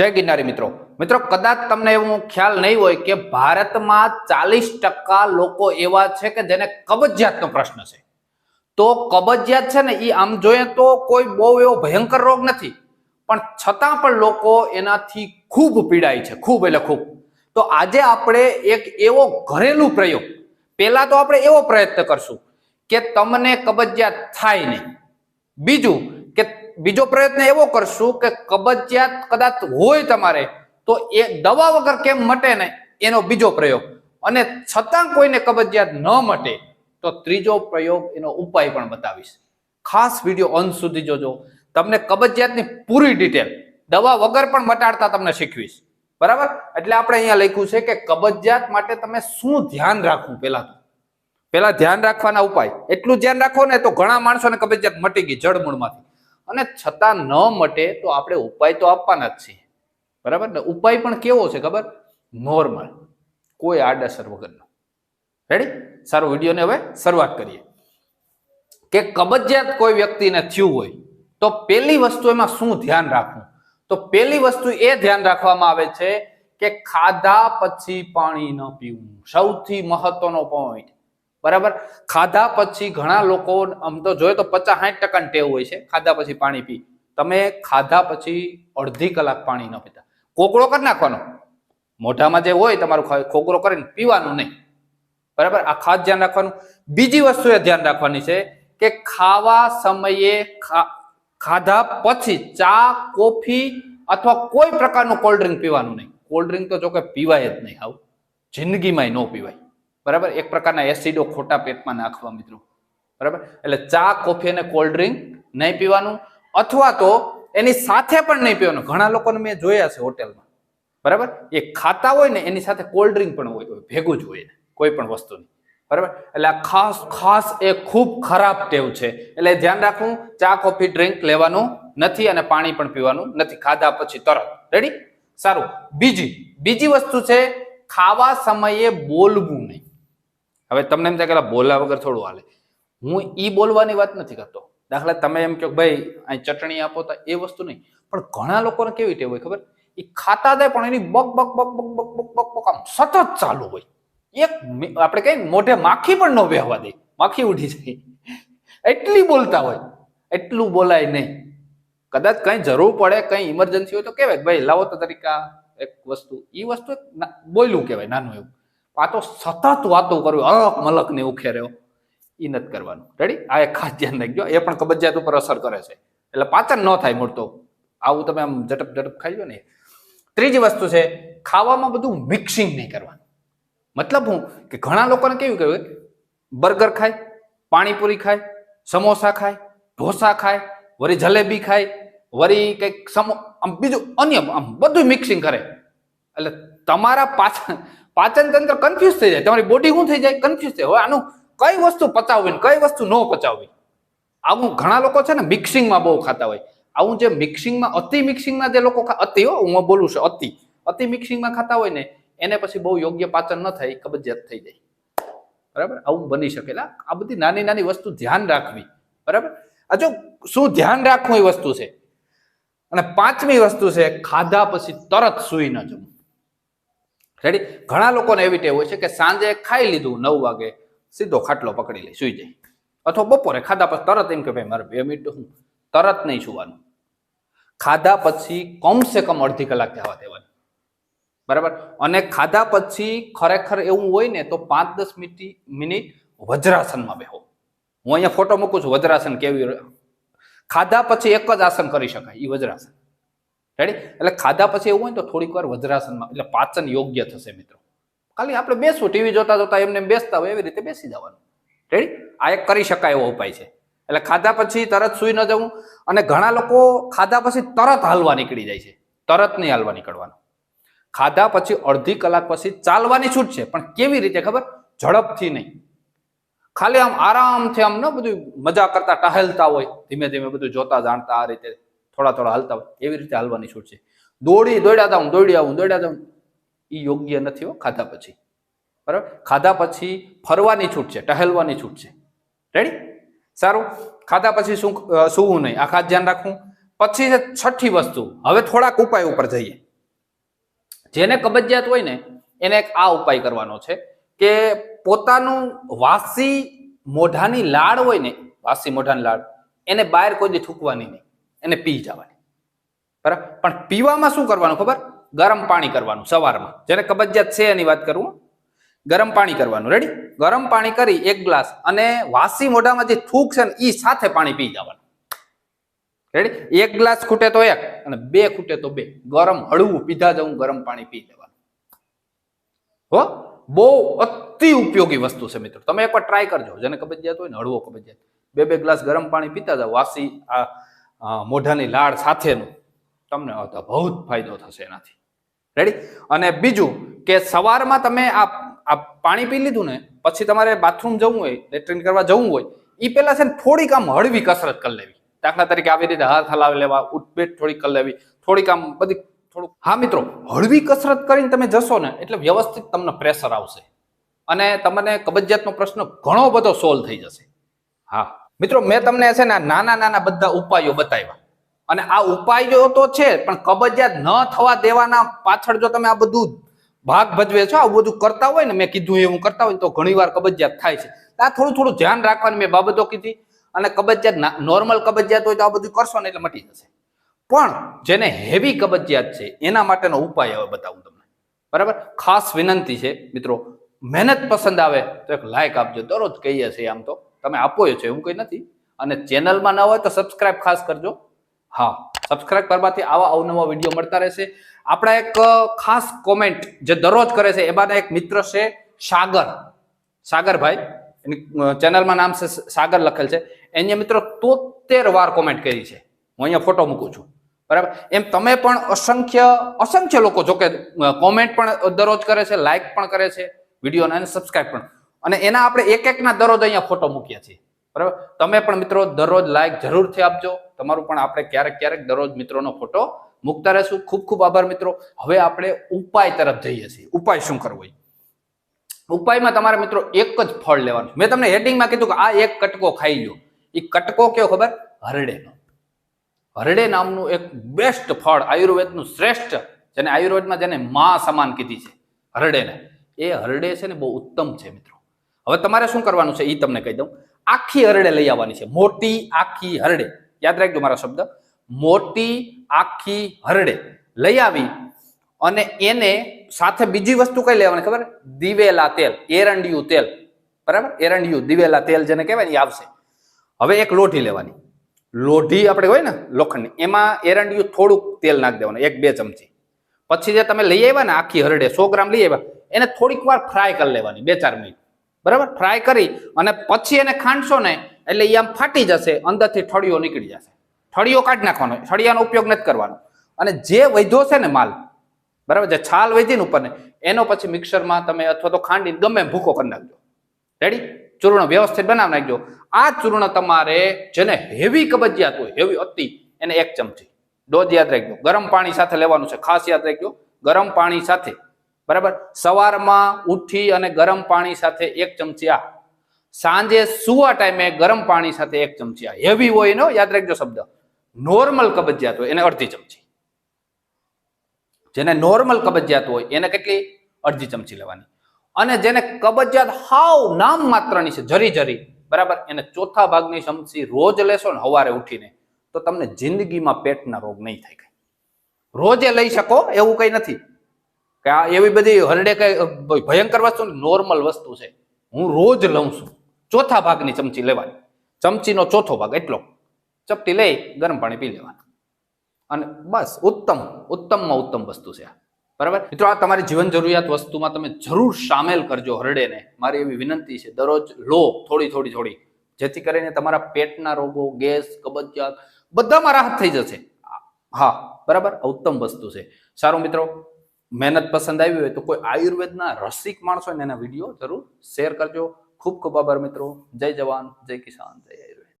જય ગિરનારી મિત્રો. મિત્રો, કદાચ તમને એવું ખ્યાલ નહીં હોય કે ભારતમાં ચાલીસ ટકા લોકો એવા છે કે જેને કબજિયાતનો પ્રશ્ન છે. તો કબજિયાત છે ને એ આમ જોઈએ તો કોઈ બહુ એવો ભયંકર રોગ નથી. પણ છતાં પણ લોકો એનાથી ખૂબ પીડાય છે, ખૂબ એટલે ખૂબ. તો આજે આપણે એક એવો ઘરેલું પ્રયોગ. પહેલા તો આપણે એવો પ્રયત્ન કરશું કે તમને કબજિયાત થાય નહીં. બીજું બીજો પ્રયત્ન એવો કરશું કે કબજિયાત કદાચ હોય તમારે, તો એ દવા વગર કેમ મટે ને એનો બીજો પ્રયોગ. અને છતાં કોઈને કબજિયાત ન મટે, તો ત્રીજો પ્રયોગ એનો ઉપાય પણ બતાવીશ. ખાસ વીડિયો અંત સુધી જોજો. તમને કબજિયાતની પૂરી ડિટેલ દવા વગર પણ મટાડતા તમને શીખવીશ. બરાબર? એટલે આપણે અહીંયા લખ્યું છે કે કબજિયાત માટે તમે શું ધ્યાન રાખવું પહેલા તો? પહેલા ધ્યાન રાખવાના ઉપાય. એટલું ધ્યાન રાખો ને તો ઘણા માણસોને કબજિયાત મટી ગઈ જળમૂળમાંથી અને છતાં ન મટે તો આપણે ઉપાય તો આપવાના જ છીએ. બરાબર? ને ઉપાય પણ કેવો છે ખબર? નોર્મલ. કોઈ આડઅસર વગરનો. રેડી સારો વિડીયોને હવે શરૂઆત કરીએ. કે કબજિયાત કોઈ વ્યક્તિને થયું હોય, તો પહેલી વસ્તુ એમાં શું ધ્યાન રાખવું? તો પહેલી વસ્તુ એ ધ્યાન રાખવામાં આવે છે કે ખાધા પછી પાણી ન પીવું. સૌથી મહત્વનો પોઈન્ટ બરાબર? ખાધા પછી ઘણા લોકો, આમ તો જોઈએ તો પચાસ સાઠ ટકા ટેવ હોય છે, ખાધા પછી પાણી પી. તમે ખાધા પછી અડધી કલાક પાણી ન પીતા. કોકડો કરી નાખવાનો. મોઢામાં જે હોય તમારું ખોકરો કરીને પીવાનું નહીં. બરાબર? આ ખાસ ધ્યાન રાખવાનું. બીજી વસ્તુ એ ધ્યાન રાખવાની છે કે ખાવા સમયે ખાધા પછી ચા, કોફી અથવા કોઈ પ્રકારનું કોલ્ડ ડ્રિંક પીવાનું નહીં. કોલ્ડ ડ્રિંક તો જો કે પીવાય જ નહીં આવું. જિંદગીમાં ન પીવાય. બરાબર? એક પ્રકારના એસિડો ખોટા પેટમાં નાખવા મિત્રો. બરાબર? એટલે ચા, કોફી અને કોલ્ડ ડ્રિંક નહીં પીવાનું, અથવા તો એની સાથે પણ નહીં પીવાનું. ઘણા લોકોને મેં જોયા છે હોટેલમાં. બરાબર? એ ખાતા હોય ને, એની સાથે કોલ્ડ ડ્રિંક પણ હોય ભેગું જ હોય કોઈ પણ વસ્તુની. બરાબર? એટલે આ ખાસ ખાસ એ ખૂબ ખરાબ ટેવ છે. એટલે ધ્યાન રાખવું, ચા, કોફી, ડ્રિંક લેવાનું નથી અને પાણી પણ પીવાનું નથી. ખાધા પછી તરત. રેડી સારું. બીજી બીજી વસ્તુ છે, ખાવા સમયે બોલવું નહીં. હવે તમને એમ થાય કે બોલ્યા વગર થોડું હાલે. હું ઈ બોલવાની વાત નથી કરતો. દાખલા તમે એમ કહો ભાઈ, અહીં ચટણી આપો તો એ વસ્તુ નહીં. પણ ઘણા લોકોને કેવી ટેવ હોય ખબર? એ ખાતા જાય પણ એની બક બક બક બક બક બક બક બક આમ સતત ચાલુ હોય. એક આપણે કઈ મોઢે માખી પણ ન બેહવા દે. માખી ઉઠી જાય. એટલી બોલતા હોય. એટલું બોલાય નહીં. કદાચ કઈ જરૂર પડે, કઈ ઇમરજન્સી હોય તો કહેવાય ભાઈ, લાવો તો તરીકા એક વસ્તુ. એ વસ્તુ બોલ્યું કહેવાય, નાનું એવું. આ તો સતત વાતો કરવી અલક મલક ને ઉખેર્યો એ નથી કરવાનું. રેડી આ એક ખાસ ધ્યાન રાખજો. એ પણ કબજિયાત ઉપર અસર કરે છે. એટલે પાચન ન થાય મૂળતો. આવું તમે આમ ઝડપ ઝડપ ખાઈ લો ને. ત્રીજી વસ્તુ છે, ખાવામાં બધું મિક્સિંગ નહીં કરવાનું. મતલબ હું કે ઘણા લોકોને કેવું કહ્યું બર્ગર ખાય, પાણીપુરી ખાય, સમોસા ખાય, ઢોસા ખાય વળી જલેબી ખાય વળી કંઈક સમો, આમ બીજું અન્ય, આમ બધું મિક્સિંગ કરે. એટલે તમારા પાચન પાચન તંત્ર કન્ફ્યુઝ થઈ જાય. તમારી બોડી શું થઈ જાય? કન્ફ્યુઝ થઈ હવે આનું કઈ વસ્તુ પચાવવી ને કઈ વસ્તુ ન પચાવવી? આવું ઘણા લોકો છે ને મિક્સિંગમાં બહુ ખાતા હોય. આવું જે મિક્સિંગમાં અતિ મિક્સિંગમાં જે લોકો અતિ હો, હું બોલું છું, અતિ. અતિ મિક્સિંગમાં ખાતા હોય ને, એને પછી બહુ યોગ્ય પાચન ન થાય કબજિયાત થઈ જાય. બરાબર? આવું બની શકેલા આ બધી નાની નાની વસ્તુ ધ્યાન રાખવી. બરાબર? આ જો શું ધ્યાન રાખવું એ વસ્તુ છે? અને પાંચમી વસ્તુ છે, ખાધા પછી તરત સૂઈ ન જવું. રેડી ઘણા લોકોને એવી ટેવ હોય છે કે સાંજે ખાઈ લીધું નવ વાગે સીધો ખાટલો પકડી લે, સૂઈ જાય. અથવા બપોરે ખાધા પછી તરત એમ કે, ભાઈ, મારે બે મિનિટ હું તરત નહીં સુવાનું. ખાધા પછી કમસે કમ અડધી કલાક જવા દેવાની. બરાબર? અને ખાધા પછી ખરેખર એવું હોય ને તો પાંચ દસ મિનિટ મિનિટ વજ્રાસનમાં બેહો. હું અહીંયા ફોટો મૂકું છું, વજ્રાસન કેવી ખાધા પછી એક જ આસન કરી શકાય એ વજ્રાસન. રેડી એટલે ખાધા પછી એવું હોય ને તો થોડીક વાર વજ્રાસનમાં, એટલે પાચન યોગ્ય થશે મિત્રો. ખાલી આપણે બેસવું, ટીવી જોતા જોતા એમને બેસતા હોય એવી રીતે બેસી જવાનું. રેડી આ એક કરી શકાય એવો ઉપાય છે. એટલે ખાધા પછી તરત સૂઈ ન જવું અને ઘણા લોકો ખાધા પછી તરત હાલવા નીકળી જાય છે. તરત નહીં હાલવા નીકળવાનું. ખાધા પછી અડધી કલાક પછી ચાલવાની છૂટ છે, પણ કેવી રીતે ખબર? ઝડપથી નહીં. ખાલી આમ આરામથી આમ ન બધું મજા કરતા ટહેલતા હોય, ધીમે ધીમે બધું જોતા જાણતા આ રીતે થોડા થોડા હાલતા એવી રીતે હાલવાની છૂટ છે. દોડી દોડ્યા હું દોડ્યા હું દોડ્યા જાઉં એ યોગ્ય નથી હો, ખાધા પછી. બરાબર? ખાધા પછી ફરવાની છૂટ છે, ટહેલવાની છૂટ છે. રેડી સારું? ખાધા પછી શું સૂવું નહીં. આ ખાસ ધ્યાન રાખવું. પછી છે છઠ્ઠી વસ્તુ. હવે થોડાક ઉપાય ઉપર જઈએ. જેને કબજિયાત હોય ને, એને એક આ ઉપાય કરવાનો છે કે પોતાનું વાસી મોઢાની લાળ હોય ને, વાસી મોઢાની લાળ, એને બહાર કોઈ થૂકવાની નહીં. એને પી જવાની. બરાબર? પણ પીવામાં શું કરવાનું ખબર? ગરમ પાણી કરવાનું સવારમાં. જેને કબજિયાત છે એની વાત કરું ગરમ પાણી કરવાનું. રેડી ગરમ પાણી કરી એક ગ્લાસ અને વાસી મોઢામાં જે થૂક છે ને એ સાથે પાણી પી જવાનું. રેડી એક ગ્લાસ ખૂટે તો એક અને બે ખૂટે તો બે. ગરમ હળવું પીધા જવું ગરમ પાણી પી જવાનું હો? બહુ અતિ ઉપયોગી વસ્તુ છે મિત્રો. તમે એકવાર ટ્રાય કરજો. જેને કબજિયાત હોય ને હળવો કબજિયાત. બે બે ગ્લાસ ગરમ પાણી પીતા જાવ વાસી આ મોઢાની લાળ સાથેનું તમને બહુ જ ફાયદો થશે એનાથી. રેડી અને બીજું કે સવારમાં તમે આ આ પાણી પી લીધું ને, પછી તમારે બાથરૂમ જવું હોય લેટ્રિન કરવા જવું હોય એ પહેલાં છે ને થોડીક આમ હળવી કસરત કરી લેવી. દાખલા તરીકે આવી રીતે હાથ હલાવી લેવા, ઉઠબેઠ થોડીક કરી લેવી, થોડીક આમ બધી થોડુંક. હા મિત્રો, હળવી કસરત કરીને તમે જશો ને, એટલે વ્યવસ્થિત તમને પ્રેશર આવશે. અને તમને કબજિયાતનો પ્રશ્ન ઘણો બધો સોલ્વ થઈ જશે. હા. મિત્રો, મેં તમને છે ને નાના નાના બધા ઉપાયો બતાવ્યા. અને આ ઉપાયો તો છે, પણ કબજિયાત ન થવા દેવાના પાછળ જો તમે આ બધું ભાગ ભજવે છો, આવું બધું કરતા હોય ને, મેં કીધું એવું કરતા હોય તો ઘણીવાર કબજિયાત થાય છે. આ થોડું થોડું ધ્યાન રાખવાની મેં બાબતો કીધી. અને કબજિયાત નોર્મલ કબજિયાત હોય તો આ બધું કરશો ને એટલે મટી જશે. પણ જેને હેવી કબજિયાત છે, એના માટેનો ઉપાય હવે બતાવું તમને. બરાબર? ખાસ વિનંતી છે, મિત્રો. મહેનત પસંદ આવે તો એક લાયક આપજો. દરરોજ કહીએ છીએ આમ તો. તમે આપો છો, એવું કંઈ નથી. અને ચેનલમાં ન હોય તો સબસ્ક્રાઇબ ખાસ કરજો. હા સબસ્ક્રાઇબ કરવાથી આવા અવનવા વીડિયો મળતા રહેશે. આપણા એક ખાસ કોમેન્ટ જે દરરોજ કરે છે, એમાંના એક મિત્ર છે સાગર. સાગરભાઈ એની ચેનલમાં નામ છે સાગર લખેલ છે. એને મિત્રો તોતેર વાર કોમેન્ટ કરી છે. હું અહીંયા ફોટો મૂકું છું. બરાબર? એમ તમે પણ અસંખ્ય અસંખ્ય લોકો જોકે કોમેન્ટ પણ દરરોજ કરે છે લાઇક પણ કરે છે, વિડીયોને અને સબસ્ક્રાઇબ પણ. અને એના આપણે એક એકના દરરોજ અહીંયા ફોટો મૂક્યા છીએ. બરાબર? તમે પણ મિત્રો દરરોજ લાઈક જરૂરથી આપજો. તમારું પણ આપણે ક્યારેક ક્યારેક દરરોજ મિત્રોનો ફોટો મૂકતા રહેશું. ખૂબ ખૂબ આભાર મિત્રો. હવે આપણે ઉપાય તરફ જઈએ છીએ. ઉપાય શું કરવો ઉપાયમાં તમારે મિત્રો એક જ ફળ લેવાનું. મેં તમને હેડિંગમાં કીધું કે આ એક કટકો ખાઈ લો એ કટકો કયો ખબર? હરડેનો. હરડે નામનું એક બેસ્ટ ફળ આયુર્વેદનું શ્રેષ્ઠ, જેને આયુર્વેદમાં જેને મા સમાન કીધી છે. હરડેને. એ હરડે છે ને બહુ ઉત્તમ છે મિત્રો. હવે તમારે શું કરવાનું છે? એ તમને કહી દઉં. આખી હરડે લઈ આવવાની છે. મોટી આખી હરડે. યાદ રાખજો મારા શબ્દ. મોટી આખી હરડે લઈ આવી અને એને સાથે બીજી વસ્તુ કઈ લેવાની ખબર? દિવેલા તેલ. એરંડિયું તેલ. બરાબર? એરંડિયું, દિવેલા તેલ જેને કહેવાય ને આવશે. હવે એક લોઢી લેવાની. લોઢી આપણે હોય ને, લોખંડની, એમાં એરંડિયું થોડુંક તેલ નાખી દેવાનું, એક બે ચમચી. પછી જે તમે લઈ આવ્યા ને, આખી હરડે, સો ગ્રામ લઈ આવ્યા, એને થોડીક વાર ફ્રાય કરી લેવાની, બે ચાર મિનિટ. બરાબર? ફ્રાય કરી અને પછી એને ખાંડશો ને, એટલે એ આમ ફાટી જશે, અંદરથી ઠળિયો નીકળી જશે. ઠળિયો કાઢી નાખવાનો, ઠળિયાનો ઉપયોગ નથી કરવાનો. અને જે વૈધો છે ને માલ, બરાબર? જે છાલ વધી ને ઉપર ને એનો પછી મિક્સરમાં તમે અથવા તો ખાંડી ગમે ભૂકો કરી નાખજો. રેડી ચૂર્ણ વ્યવસ્થિત બનાવી નાખજો. આ ચૂર્ણ તમારે જેને હેવી કબજિયાત હોય હેવી અતિ, એને એક ચમચી. ડોઝ યાદ રાખજો. ગરમ પાણી સાથે લેવાનું છે. ખાસ યાદ રાખજો. ગરમ પાણી સાથે બરાબર? સવારમાં ઉઠી અને ગરમ પાણી સાથે એક ચમચી સાંજે સુવા ટાઈમે ગરમ પાણી સાથે એક ચમચી હેવી હોય એનો, યાદ રાખજો શબ્દ. નોર્મલ કબજિયાત હોય, એને અડધી ચમચી. જેને નોર્મલ કબજિયાત હોય, એને કેટલી? અડધી ચમચી લેવાની. અને જેને કબજિયાત હાવ નામ માત્રની છે, જરી જરી, બરાબર? એને ચોથા ભાગની ચમચી રોજ લેશો ને સવારે ઉઠીને, તો તમને જિંદગીમાં પેટના રોગ નહીં થાય રોજે લઈ શકો, એવું કઈ નથી. કે આ એવી બધી હરડે કઈ ભયંકર વસ્તુ નોર્મલ વસ્તુ છે. હું રોજ લઉં છું. ચોથા ભાગની ચમચી લેવાની. ચમચીનો ચોથો ભાગ એટલો. ચપટી લઈ, ગરમ પાણી પી લેવાનું. અને બસ, ઉત્તમ, ઉત્તમમાં ઉત્તમ વસ્તુ છે બરાબર? મિત્રો, આ તમારી જીવન જરૂરિયાત વસ્તુમાં તમે જરૂર સામેલ કરજો હરડેને. મારી એવી વિનંતી છે, દરરોજ લો, થોડી થોડી થોડી. જેથી કરીને તમારા પેટના રોગો, ગેસ, કબજિયાત બધામાં રાહત થઈ જશે. હા, બરાબર? ઉત્તમ વસ્તુ છે. સારું મિત્રો મહેનત પસંદ આવી હોય તો કોઈ આયુર્વેદના રસિક માણસો એના વીડિયો જરૂર શેર કરજો. ખૂબ ખૂબ આભાર મિત્રો. જય જવાન, જય કિસાન, જય